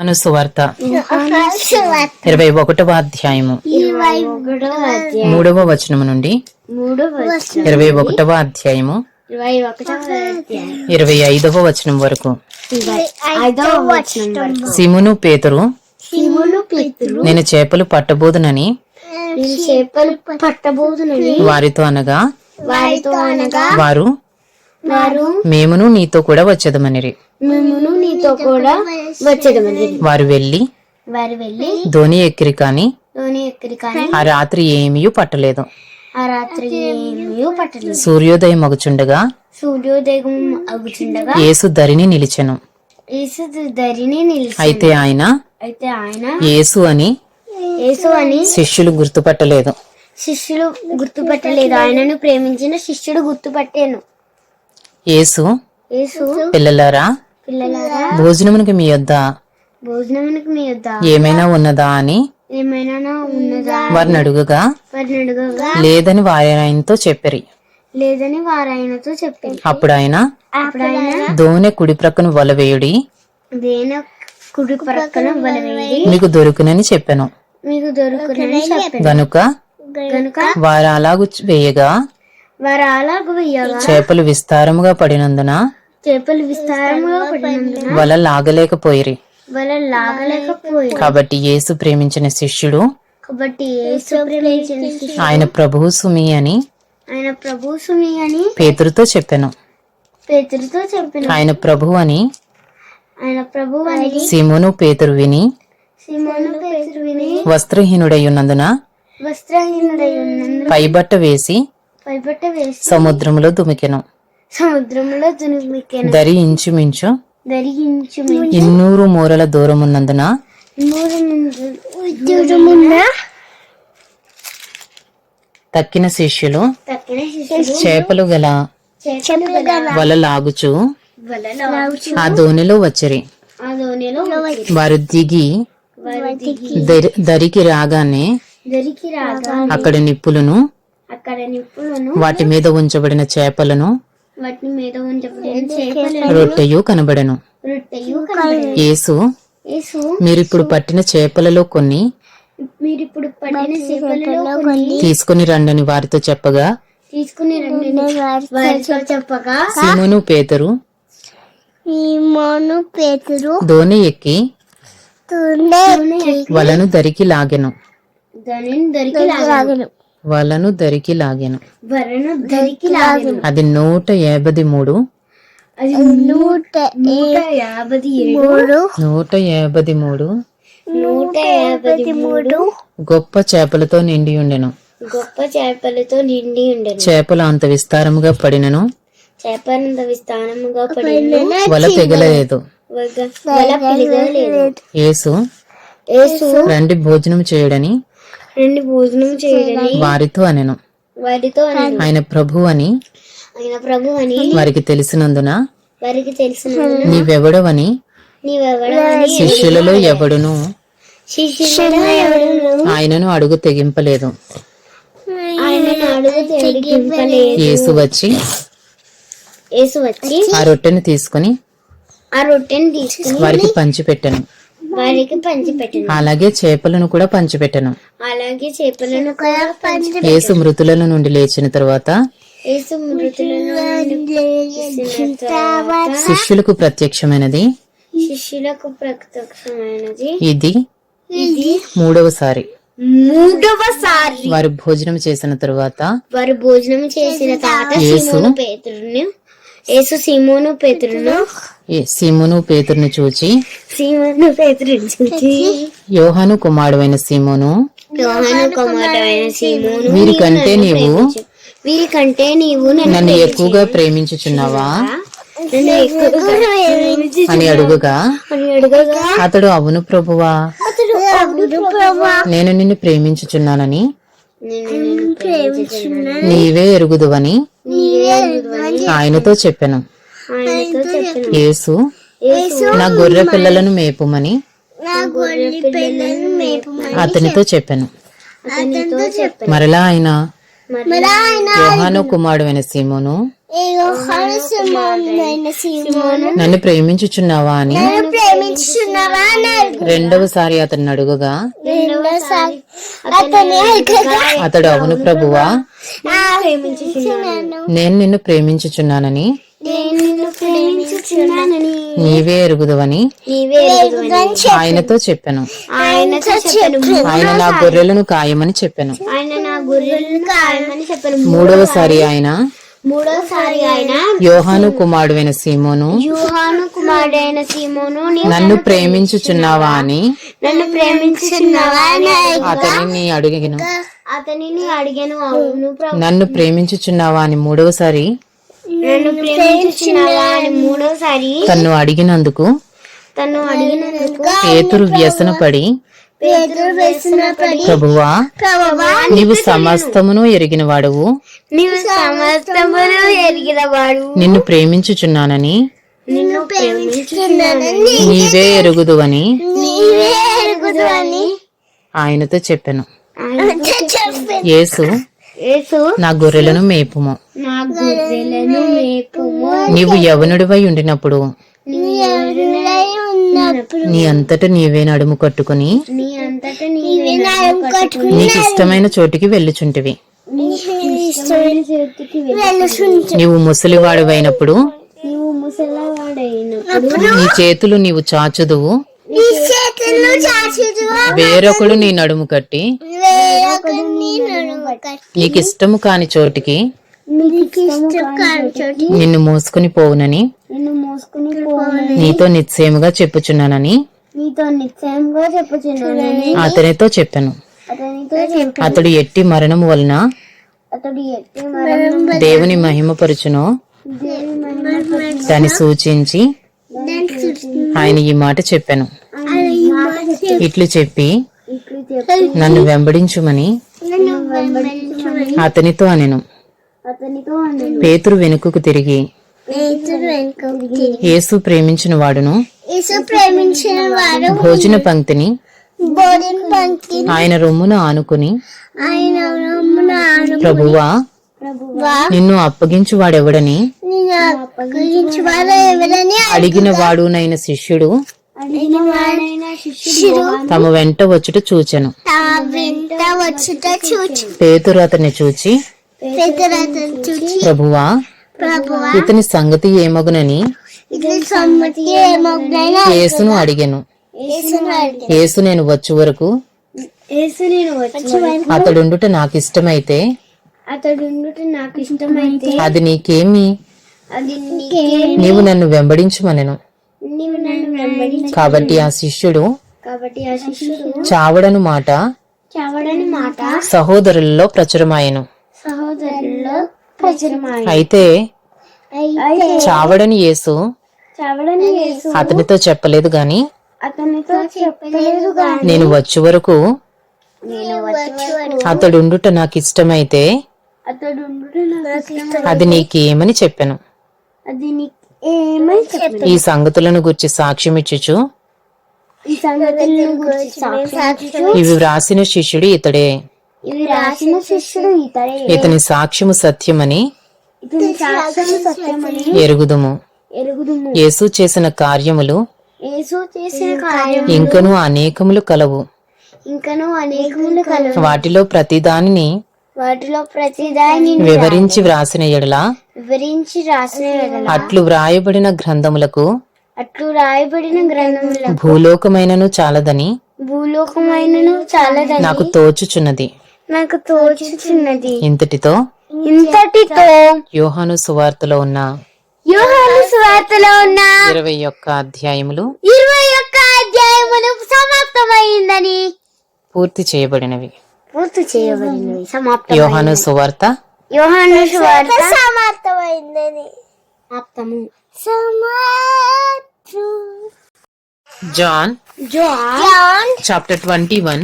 అనుసువార్త. ఇరవై ఒకటవ అధ్యాయము. మూడవ వచనము నుండి ఇరవై ఒకటవ అధ్యాయము. ఇరవై ఐదవ వచనం వరకు. సిమును పేతురు. నేను చేపలు పట్టబోదునని నేను చేపలు పట్టబోదునని వారితో అనగా వారితో అనగా వారు మేమును నీతో కూడా వచ్చేదమనిరి. మిమ్మును నీతో కూడా వచ్చేదమని వారు వెళ్ళి వారు వెళ్ళి ధోని ఎక్కిరి కాని ధోని ఎక్కడి కానీ ఆ రాత్రి ఏమీ పట్టలేదు. ఆ రాత్రి ఏమీ పట్టలేదు. సూర్యోదయం మగుచుండగా సూర్యోదయం అగుచుండగా యేసు ధరిని నిలిచెను. యేసు ధరిని నిలిచి అయితే ఆయన అయితే ఆయన యేసు అని యేసు అని శిష్యులు గుర్తుపట్టలేదు. శిష్యులు గుర్తుపట్టలేదు. ఆయనను ప్రేమించిన శిష్యుడు గుర్తుపట్టాను. యేసు పిల్లలారా? భోజనమునికి మీ యొద్ద భోజనమునికి మీ యొద్ద ఏమైనా ఉన్నదా అని ఏమైనా ఉన్నదా? వారిని అడుగగా వారిని అడుగగా లేదని వారి ఆయనతో చెప్పిరి. లేదని వారు ఆయనతో చెప్పింది అప్పుడు ఆయన దోనె కుడి ప్రక్కన వలవేయుడి. దేన కుడి ప్రక్కన మీకు దొరుకునని చెప్పాను. మీకు దొరుకునని చెప్పాను. గనుక కనుక వారు అలాగు వేయగా వారు అలాగ చేపలు విస్తారముగా పడినందున చేపలు విస్తారముగా పడినందున వల లాగలేకపోయిరి. వల లాగలేకపోయి కాబట్టి యేసు ప్రేమించిన శిష్యుడు కాబట్టి యేసు ప్రేమించిన శిష్యుడు ఆయన ప్రభువు సుమి అని ఆయన ప్రభు సుమి అని పేతురుతో చెప్పాను. పేతురుతో చెప్పిన. ఆయన ప్రభు అని ఆయన ప్రభు అని సిమును పేతురు విని సిమోను పేతురు విని వస్త్రహీనుడై ఉన్నందున వస్త్రహీనుడై ఉన్నందున పైబట్ట వేసి సముద్రంలో దుమికెను. సముద్రంలో దుమికెను. దరి ఇంచుమించు దరి ఇంచుమించు ఇన్నూరు మూరల దూరం ఉన్నందున తక్కిన శిష్యులు చేపలు గల వల లాగుచు ఆ దోనిలో వచ్చిరి. వారు దిగి దరికి రాగానే అక్కడ నిప్పులను అక్కడ నిప్పులను వాటి మీద ఉంచబడిన చేపలను వాటి మీద ఉంచబడిన చేపలను రొట్టెయు కనబడెను. రొట్టెయు. యేసు యేసు మీరిప్పుడు పట్టిన చేపలలో కొన్ని మీరిప్పుడు పట్టిన చేపలలో కొన్ని తీసుకుని రండని వారితో చెప్పగా తీసుకుని రండి వారితో చెప్పగా సిమును పేతురు సీమోను పేతురు దోణి ఎక్కి వలను దరికి లాగెను. దానిని దరికి లాగను. వలను దరికి లాగెను. వరను దరికి లాగను. అది నూట యాభై మూడు. అది నూట యాభై ఏడు. నూట యాభై మూడు. నూట యాభై మూడు. గొప్ప చేపలతో నిండి ఉండెను. గొప్ప చేపలతో నిండి ఉండను. చేపలు అంత విస్తారముగా పడినను. చేపనంత విస్తానముగా పడిన వల తెగలేదు. వల యేసు యేసు రండి భోజనం చేయడని రెండు భోజనం చేయడని వారితో అనెను. వారితో అనెను. ఆయన ప్రభు అని ఆయన ప్రభు అని వారికి తెలిసినందున వారికి తెలిసిన నీవెవడవని నీవెవడని శిష్యులలో ఎవడును? శిష్యుడు ఎవడును? ఆయనను అడుగు తెగింపలేదు. ఆయన అడుగు తెగింపలేదు. యేసు వచ్చి యేసు వచ్చి ఆ రొట్టెను తీసుకుని ఆ రొట్టెని తీసుకుని వారికి పంచిపెట్టెను. వారికి పంచి పెట్టను అలాగే చేపలను కూడా పంచిపెట్టెను. అలాగే చేపలను కూడా పంచి యేసు మృతుల నుండి లేచిన తరువాత యేసు మృతులను లేచిన తర్వాత శిష్యులకు ప్రత్యక్షమైనది. శిష్యులకు ప్రత్యక్షమైనది. ఇది ఇది మూడవసారి. మూడవసారి. వారు భోజనం చేసిన తరువాత వారు భోజనం చేసిన తర్వాత సీమోను పేతురును యేసు సీమోను పేతురును సీమును పేతురుని చూచి. సీమోను పేతురుని చూచి. యోహాను కుమారుడైన సీమోను. యోహాను కుమారుడైన సీమోను వీరికంటే నీవు వీరికంటే నీవు నన్ను ఎక్కువగా ప్రేమించుచున్నావా? అని అడుగుగా. అతడు అవును ప్రభువా. నేను నిన్ను ప్రేమించుచున్నానని. నేను నిన్ను ప్రేమించుచున్నాను. నీవే ఎరుగుదువని. ఆయనతో చెప్పాను. యేసు నా గొర్రె పిల్లలను మేపుమని అతనితో చెప్పాను. మరలా ఆయన యోహాను అయిన సీమోను నన్ను ప్రేమించుచున్నావా అని రెండవసారి అతను అడుగుగా అతడు అవును ప్రభువా నేను నిన్ను ప్రేమించుచున్నానని నీవే ఎరుగుదవని ఆయనతో చెప్పాను. ఆయనతో చెప్పాను. ఆయన నా గొర్రెలను కాయమని చెప్పాను. ఆయన నా గొర్రెలను కాయమని చెప్పాను. మూడవసారి ఆయన మూడోసారి ఆయన యోహాను కుమారుడైన సీమోను యూహాను కుమారుడైన సీమోను నన్ను ప్రేమించుచున్నావా అని నన్ను ప్రేమించుచున్నావా అని అతనిని అడిగిను. అతనిని అడిగాను. అవును నన్ను ప్రేమించుచున్నావా అని మూడవసారి నన్ను మూడోసారి తన్ను అడిగినందుకు తను అడిగినందుకు పేతురు వ్యసన పడి పేదలు వేసినప్పటి ప్రభువా ప్రభువా నీవు సమస్తమును ఎరిగిన వాడవు. నీవు సమస్తమును ఎరిగిన వాడు. నిన్ను ప్రేమించుచున్నానని నిన్ను ప్రేమించుచున్నానని నీవే ఎరుగుదువని నీవే ఎరుగుదు అని ఆయనతో చెప్పాను. యేసు నా గొర్రెలను మేపుము. నీవు యవనుడివై ఉండినప్పుడు నీ అంతట నీవే నడుము కట్టుకుని నీకు ఇష్టమైన చోటికి వెళ్ళుచుంటివి. నీవు ముసలివాడువైనప్పుడు నీ చేతులు నీవు చాచుదువు. వేరొకడు నీ నడుము కట్టి నీకు ఇష్టము కాని చోటికి నిన్ను మోసుకుని పోవునని నీతో నిశ్చయముగా చెప్పుచున్నానని అతనితో చెప్పాను. అతడు ఎట్టి మరణం వలన దేవుని మహిమపరుచునో దాన్ని సూచించి ఆయన ఈ మాట చెప్పాను. ఇట్లు చెప్పి నన్ను వెంబడించుమని అతనితో అనెను. పేతురు వెనుకకు తిరిగి యేసు ప్రేమించిన వాడును. భోజన పంక్తిని ఆయన రొమ్మును ఆనుకుని ప్రభువా నిన్ను అప్పగించువాడెవడని అడిగిన వాడునైన శిష్యుడు తమ వెంట వచ్చుట చూచెను పేతురు అతన్ని చూచి ప్రభువా ఇతని సంగతి ఏమగునని యేసును అడిగాను యేసు నేను వచ్చు వరకు అతడుండుట నాకు ఇష్టమైతే అది నీకేమి నీవు నన్ను వెంబడించుమనెను కాబట్టి ఆ శిష్యుడు కాబట్టి ఆ శిష్యుడు చావడను మాట చవడని మాట సహోదరులలో ప్రచురమాయెను. సహోదరుల్లో అయితే అయితే చావడని యేసు చవడని యేసు అతనితో చెప్పలేదు గాని అతనితో చెప్పలేదు గాని నేను వచ్చు వరకు అతడుండుట నాకు ఇష్టమైతే అతడు ఉండుట నాకు ఇష్టం అది నీకేమని చెప్పాను. అది ఈ సంగతులను గుర్చి సాక్ష్యమిచ్చుచు ఇవి వ్రాసిన శిష్యుడు ఇతడే. ఇవి రాసిన శిష్యుడు ఇతడే. ఇతని సాక్ష్యము సత్యమని ఇతని సాక్ష్యం సత్యమని ఎరుగుదుము. ఎరుగుదుము. యేసు చేసిన కార్యములు యేసు చేసిన కార్యం ఇంకను అనేకములు కలవు. ఇంకను అనేకములు కలవు. వాటిలో ప్రతిదానిని వాటిలో ప్రతిదాని వివరించి వ్రాసిన ఎడల వివరించి రాసిన అట్లు వ్రాయబడిన గ్రంథములకు అట్లు రాయబడిన గ్రంథముల భూలోకమైనను చాలదని భూలోకమైనను చాలదని నాకు తోచుచున్నది. నాకు తోచుచున్నది. ఇంతటితో ఇంతటితో యోహాను సువార్తలో ఉన్న యోహాను సువార్తలో ఉన్న ఇరవై ఒక్క అధ్యాయములు ఇరవై ఒక్క అధ్యాయములు సమాప్తమైందని పూర్తి చేయబడినవి. పూర్తి చేయబడినవి. సమాప్తం యోహాను సువార్త యోహాను సువార్త సమాప్తమైందని సమాప్తము సమాప్తం John John John chapter twenty one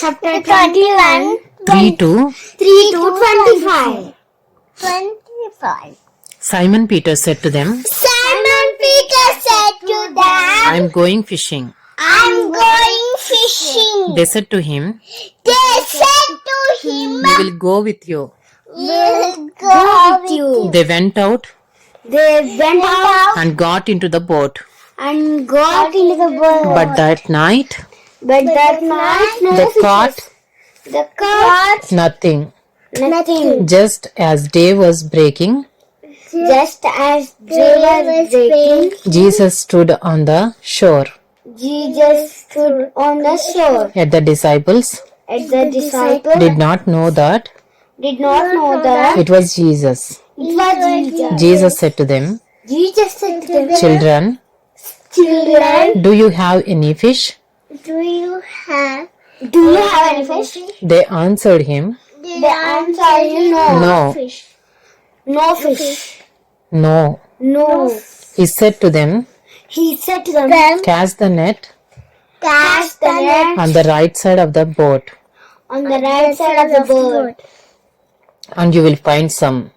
chapter twenty one three to three to twenty five twenty five Simon Peter set to them Simon Peter said to them, I'm going fishing I'm going fishing. They set to him They said to him, we will go with you will go go with you. They went out They went out and got into the boat. and got into the boat. But that night, But that night, no they fishes. caught They caught nothing. nothing. Just as day was breaking, Just as they were breaking, Jesus stood on the shore. Jesus stood on the shore. Yet the disciples And the disciples did not know that did not know that it was Jesus. it was Jesus. Jesus said to them, Jesus said to them, Children, Children, do you have any fish? Do you have do you have any fish? They answered him, They The answer is no. No, fish? No fish. no. No. He said to them, He said to them, Then Cast the net Cast the net on the right side of the boat, on the right side of the boat, and you will find some.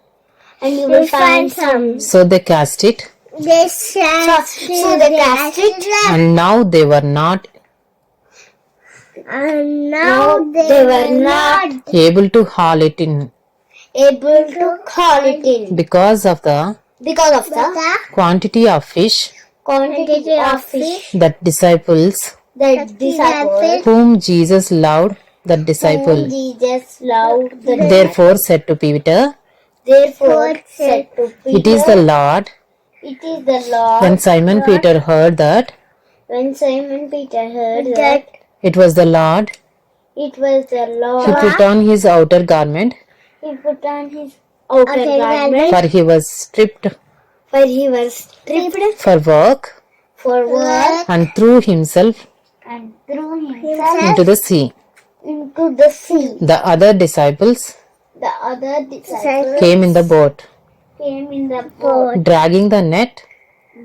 and you will find some. So they cast it, They shall So they cast it, and now they were not and now they, they were not able to haul it in. able to call it in. Because of the because of the the quantity of fish. quantity of fish. that disciples that disciples whom Jesus loved, the disciple. Jesus loved. The therefore said to Peter, Therefore said to Peter, It is the Lord. It is the Lord. When Simon Peter heard that When Simon Peter heard that it was the Lord, it was the Lord. he put on his outer garment, he put on his outer Okay, garment, for he was stripped. For he was stripped for work, for work, and threw himself and threw himself into the sea. Into the sea. The other disciples The other disciples came in the boat, came in the boat, dragging the net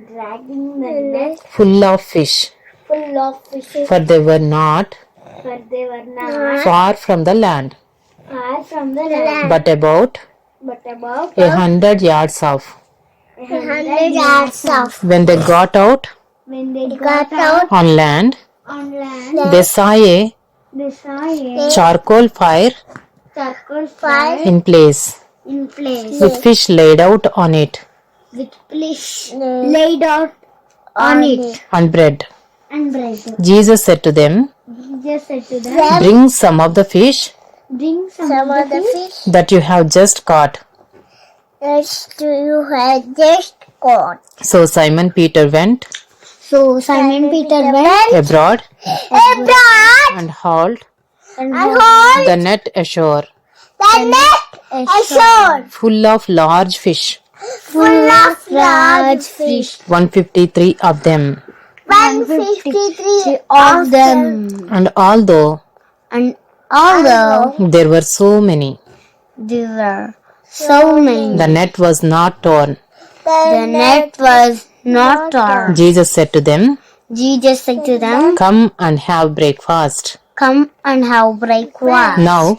dragging the net. full of fish, full of fishes, for they were not but they were not far from the land, far from the land, but about but about a hundred yards off. a hundred yards off. When they got out When they Got out on land, on land, they saw a they saw a charcoal fire charcoal fire. in place, in place. With fish laid out on it, with fish laid out on it. and bread. and bread. Jesus said to them, Jesus said to them, Bring some of the fish Bring some, some of of the fish that you have just caught. that you had just caught. So Simon Peter went So Simon Peter went abroad? Abroad. And hauled? And hold the net ashore, the net ashore. Full of large fish, full of large fish. 153 of them. 153 of them. And although And although there were so many, there were so many, the net was not torn. the net was not torn. Jesus said to them, Jesus said to them, Come and have breakfast. Come and have breakfast. Now,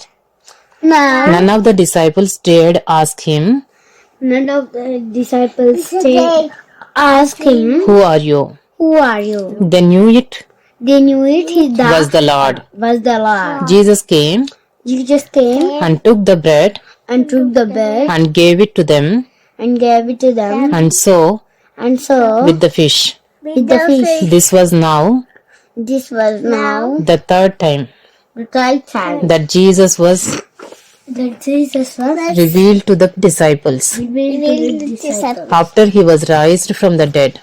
Now, none of the disciples dared ask him, none of the disciples stayed. Ask him, Who are you? Who are you? They knew it They knew it he was the Lord. was the Lord. Ah. Jesus came Jesus came and took the bread and took the bread and gave it to them, and gave it to them, and so and so with the fish. with the fish. This was now. This was now. the third time. The third time. That Jesus was that Jesus was revealed to the disciples. Revealed to the disciples. after he was raised from the dead.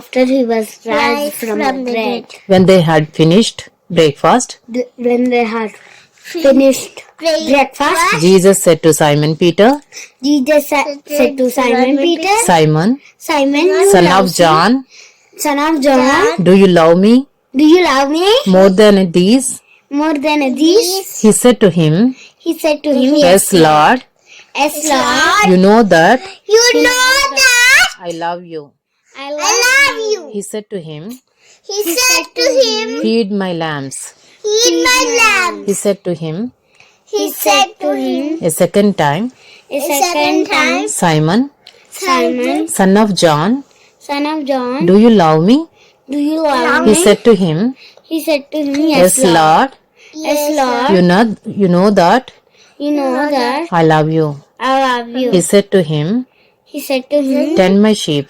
after he was raised from, the dead. When they had finished breakfast, The- when they had finished breakfast, Jesus said to Simon Peter, Jesus sa- said to Simon Peter, Simon, Simon, son of John, son of John, do you love me? Do you love me? More than these? more than these? He said to him, He said to him, Yes, Lord, Yes, Lord. you know that? You know that? I love you. I I love love you. He said to him, He said to him, Feed my lambs. Feed my lambs. He said to him He said to him a second time, a second time, Simon, Simon, son of John, son of John, do you love me? do you love He me? said to him, He said to him, Yes, Lord, Yes, Lord. you know, you know that You know that I love you. I love you. He said to him, He said to him, Tend my sheep.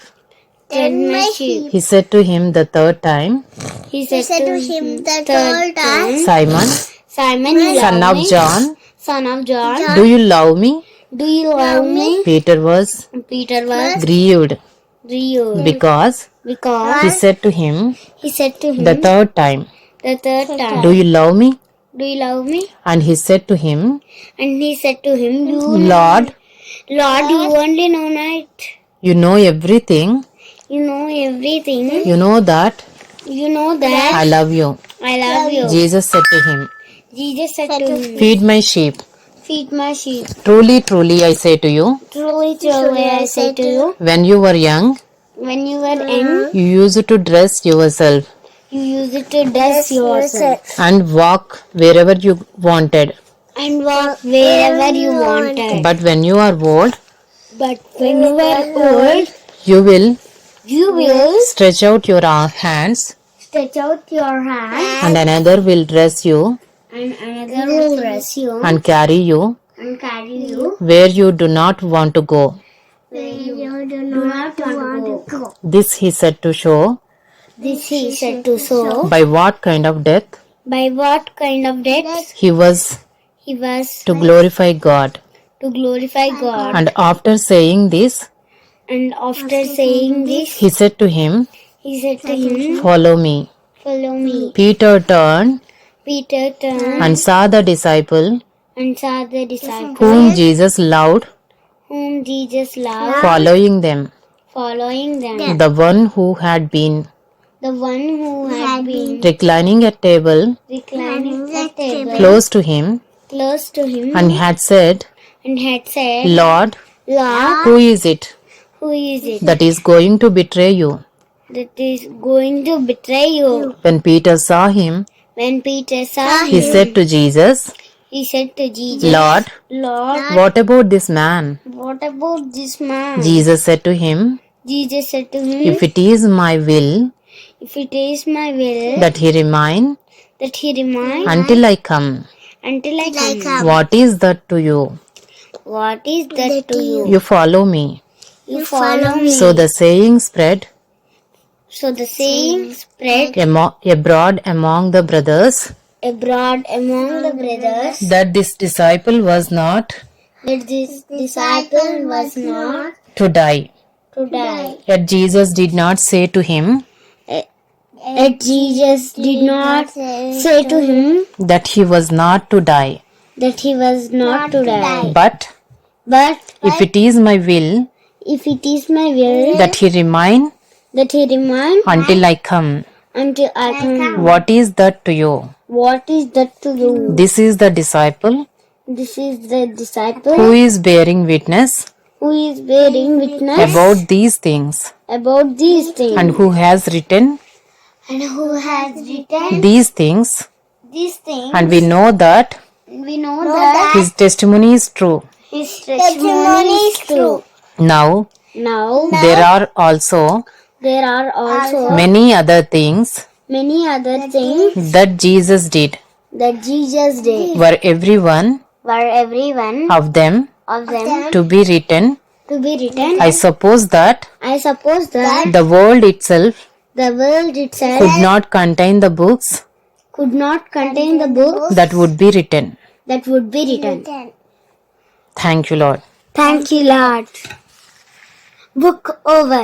Tend my sheep. He said to him the third time, He said, said to him the third time, Simon, Simon, you son love of me? John, Son of John, do you love me? do you love me? Peter was Peter was grieved grieved because because he said to him he said to him the third time, the third time, Do you love me? Do you love me? And he said to him, And he said to him, You, Lord, Lord, you only know it. you know everything. You know everything. You know that You know that I love you. I love you. Jesus said to him, Jesus said to him, Feed my sheep. Feed my sheep. Truly, truly, I say to you, Truly, truly, I say to you, when you were young, when you were young, you used to dress yourself you used to dress yourself and walk wherever you wanted. and walk wherever you wanted. But when you are old, But when you are old, you will you will stretch out your uh, hands, stretch out your hand, and another will dress you and another will dress you and carry you and carry you where you do not want to go. where you do not want to go. This he said to show This he said to show by what kind of death by what kind of death he was he was to glorify God. to glorify God. And after saying this, And after saying this, he said to him, he said to him, Follow me. Follow me. Peter turned Peter turned and saw the disciple and saw the disciple whom Jesus loved whom Jesus loved following them, following them. the one who had been The one who had been reclining at table reclining at table close to him close to him and had said, and had said, Lord, Lord, who is it who is it that is going to betray you? that is going to betray you? When Peter saw him, When Peter saw he him, said to Jesus, he said to Jesus, Lord, Lord, what about this man? what about this man? Jesus said to him, Jesus said to him, If it is my will If it is my will that he remain that he remain until I come, until I come, what is that to you? what is that to you? You follow me. You follow me. So the saying spread So the saying spread amo- abroad among the brothers abroad among the brothers that this disciple was not that this disciple was not to die. to die. Yet Jesus did not say to him Yet Jesus did not say to him that he was not to die. that he was not to die. But But if it is my will if it is my will that he remain that he remain until I come, until I come, what is that to you? what is that to you? This is the disciple. This is the disciple. Who is bearing witness? Who is bearing witness? About these things. About these things. And who has written? And who has written? These things. These things. and we know that We know that his testimony is true. his testimony is true. Now Now there are also there are also many other things many other things that Jesus did that Jesus did were everyone for everyone of them of them to be written. to be written. I suppose that I suppose that the world itself the world itself could not contain the books could not contain the book that would be written. that would be written. Thank you, Lord. Thank you, Lord. Book over.